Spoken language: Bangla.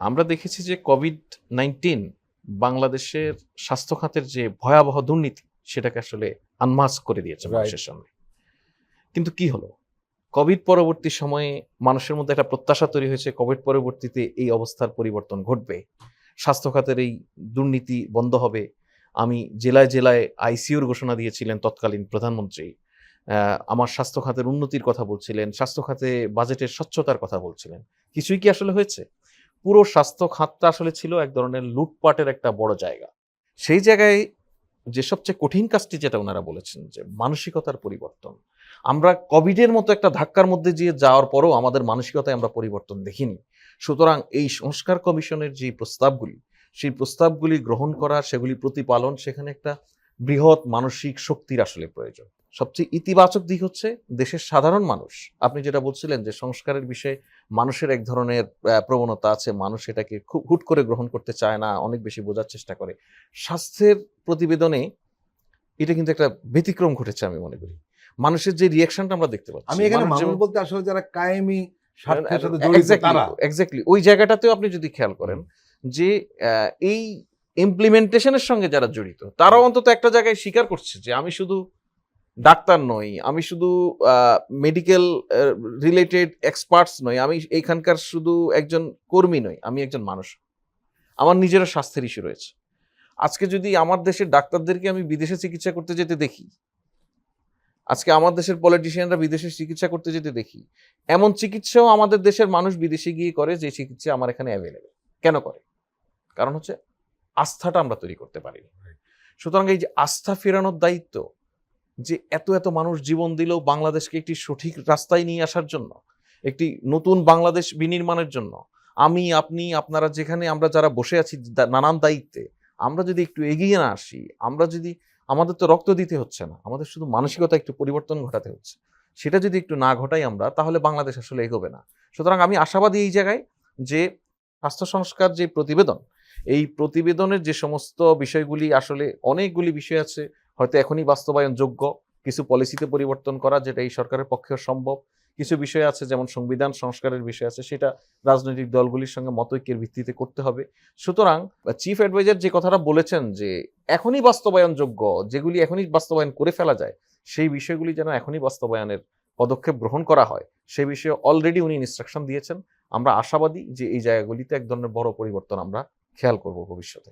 আমরা দেখেছি যে কোভিড নাইন্টিন বাংলাদেশের স্বাস্থ্য খাতের যে ভয়াবহ দুর্নীতি সেটাকে আসলে আনমাস্ক করে দিয়েছে. মানুষের সামনে। কিন্তু কি হলো? কোভিড পরবর্তী সময়ে মানুষের মধ্যে একটা প্রত্যাশা তৈরি হয়েছে কোভিড পরবর্তীতে এই অবস্থার পরিবর্তন ঘটবে। স্বাস্থ্য খাতের এই দুর্নীতি বন্ধ হবে। আমি জেলায় জেলায় আইসিইউর ঘোষণা দিয়েছিলেন তৎকালীন প্রধানমন্ত্রী। আমার স্বাস্থ্য খাতের উন্নতির কথা বলছিলেন স্বাস্থ্য খাতে বাজেটের স্বচ্ছতার কথা বলছিলেন। কিছুই কি আসলে হয়েছে? পুরো স্বাস্থ্য খাতটা আসলে ছিল এক ধরনের লুটপাটের একটা বড় জায়গা। সেই জায়গায় যে সবচেয়ে কঠিন কাজটি যেটা ওনারা বলেছেন যে মানসিকতার পরিবর্তন। আমরা কোভিডের মতো একটা ধাক্কার মধ্যে দিয়ে যাওয়ার পরও আমাদের মানসিকতায় আমরা পরিবর্তন দেখিনি। সুতরাং এই সংস্কার কমিশনের যে প্রস্তাবগুলি, সেই প্রস্তাবগুলি গ্রহণ করা, সেগুলি প্রতিপালন, সেখানে একটা বৃহৎ মানসিক শক্তির আসলে প্রয়োজন। সবচেয়ে ইতিবাচক দিক হচ্ছে দেশের সাধারণ মানুষ। আপনি যেটা বলছিলেন যে সংস্কারের বিষয়ে মানুষের এক ধরনের প্রবণতা আছে মানুষ এটাকে খুব হুট করে গ্রহণ করতে চায় না অনেক বেশি বোঝার চেষ্টা করে। স্বাস্থ্যের প্রতিবেদনে এটা কিন্তু একটা ব্যতিক্রম ঘটেছে আমি মনে করি। মানুষের যে রিয়াকশনটা আমরা দেখতে পাচ্ছি আমি এখানে মানুষ বলতে আসলে যারা কায়েমি এক্স্যাক্টলি ওই জায়গাটাতেও আপনি যদি খেয়াল করেন যে আহ, এই ইমপ্লিমেন্টেশনের সঙ্গে যারা জড়িত, তারাও অন্তত একটা জায়গায় স্বীকার করছে যে আমি শুধু ডাক্তার নই, আমি শুধু মেডিকেল রিলেটেড এক্সপার্টস নই, আমি এইখানকার শুধু একজন কর্মী নই, আমি একজন মানুষ। আমার নিজেরও স্বাস্থ্যের ইস্যু রয়েছে। আজকে যদি আমার দেশের ডাক্তারদেরকে আমি বিদেশে চিকিৎসা করতে যেতে দেখি, আজকে আমার দেশের পলিটিশিয়ানরা বিদেশে চিকিৎসা করতে যেতে দেখি, এমন চিকিৎসাও আমাদের দেশের মানুষ বিদেশে গিয়ে করে যে চিকিৎসা আমার এখানে অ্যাভেলেবেল কেন করে? কারণ হচ্ছে আস্থাটা আমরা তৈরি করতে পারিনি সুতরাং এই যে আস্থা ফেরানোর দায়িত্ব, যে এত এত মানুষ জীবন দিলেও বাংলাদেশকে একটি সঠিক রাস্তায় নিয়ে আসার জন্য, একটি নতুন বাংলাদেশ বিনির্মাণের জন্য, আমি, আপনি, আপনারা যেখানে আমরা যারা বসে আছি নানান দায়িত্বে, আমরা যদি একটু এগিয়ে না আসি, আমরা যদি, আমাদের তো রক্ত দিতে হচ্ছে না, আমাদের শুধু মানসিকতা একটু পরিবর্তন ঘটাতে হচ্ছে, সেটা যদি একটু না ঘটাই আমরা, তাহলে বাংলাদেশ আসলে এগোবে না। সুতরাং আমি আশাবাদী এই জায়গায় যে স্বাস্থ্য সংস্কার যে প্রতিবেদন এই প্রতিবেদনের যে সমস্ত বিষয়গুলি, আসলে অনেকগুলি বিষয় আছে, হয়তো এখনই বাস্তবায়ন যোগ্য কিছু পলিসিতে পরিবর্তন করা, যেটা এই সরকারের পক্ষেও সম্ভব। কিছু বিষয় আছে, যেমন সংবিধান সংস্কারের বিষয় আছে, সেটা রাজনৈতিক দলগুলির সঙ্গে মতৈক্যের ভিত্তিতে করতে হবে। সুতরাং চিফ অ্যাডভাইজার যে কথাটা বলেছেন যে, এখনই বাস্তবায়ন যোগ্য যেগুলি এখনই বাস্তবায়ন করে ফেলা যায়, সেই বিষয়গুলি যেন এখনই বাস্তবায়নের পদক্ষেপ গ্রহণ করা হয় সেই বিষয়ে অলরেডি উনি ইনস্ট্রাকশন দিয়েছেন। আমরা আশাবাদী যে এই জায়গাগুলিতে এক ধরনের বড় পরিবর্তন আমরা খেয়াল করব ভবিষ্যতে।